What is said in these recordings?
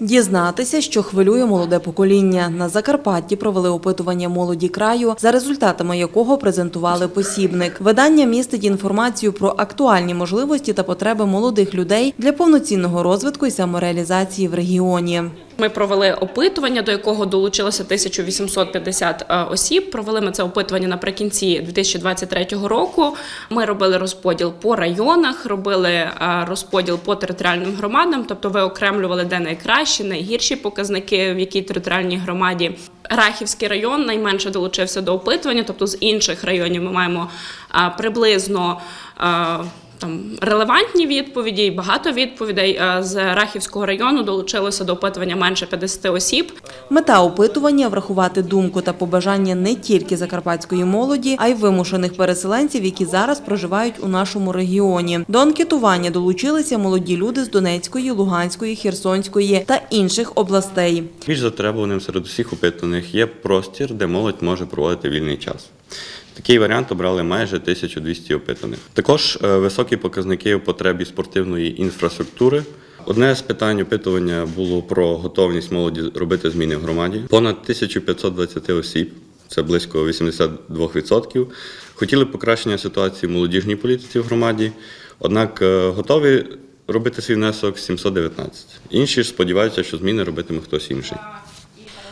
Дізнатися, що хвилює молоде покоління. На Закарпатті провели опитування молоді краю, за результатами якого презентували посібник. Видання містить інформацію про актуальні можливості та потреби молодих людей для повноцінного розвитку і самореалізації в регіоні. Ми провели опитування, до якого долучилося 1850 е, осіб. Провели ми це опитування наприкінці 2023 року. Ми робили розподіл по районах, робили е, розподіл по територіальним громадам, тобто виокремлювали де найкращі, найгірші показники в якій територіальній громаді. Рахівський район найменше долучився до опитування, тобто з інших районів ми маємо е, приблизно. Там релевантні відповіді і багато відповідей Е, з Рахівського району долучилося до опитування менше 50 осіб. Мета опитування врахувати думку та побажання не тільки закарпатської молоді, а й вимушених переселенців, які зараз проживають у нашому регіоні. До анкетування долучилися молоді люди з Донецької, Луганської, Херсонської та інших областей. Більш затребуваним серед усіх опитаних є простір, де молодь може проводити вільний час. Такий варіант обрали майже 1200 опитаних. Також е, високі показники у потребі спортивної інфраструктури. Одне з питань опитування було про готовність молоді робити зміни в громаді. Понад 1520 осіб, це близько 82%, хотіли покращення ситуації в молодіжній політиці в громаді, однак е, готові робити свій внесок 719. Інші ж сподіваються, що зміни робитиме хтось інший.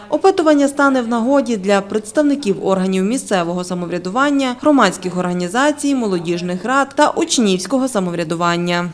Опитування стане в нагоді для представників органів місцевого самоврядування, громадських організацій, молодіжних рад та учнівського самоврядування.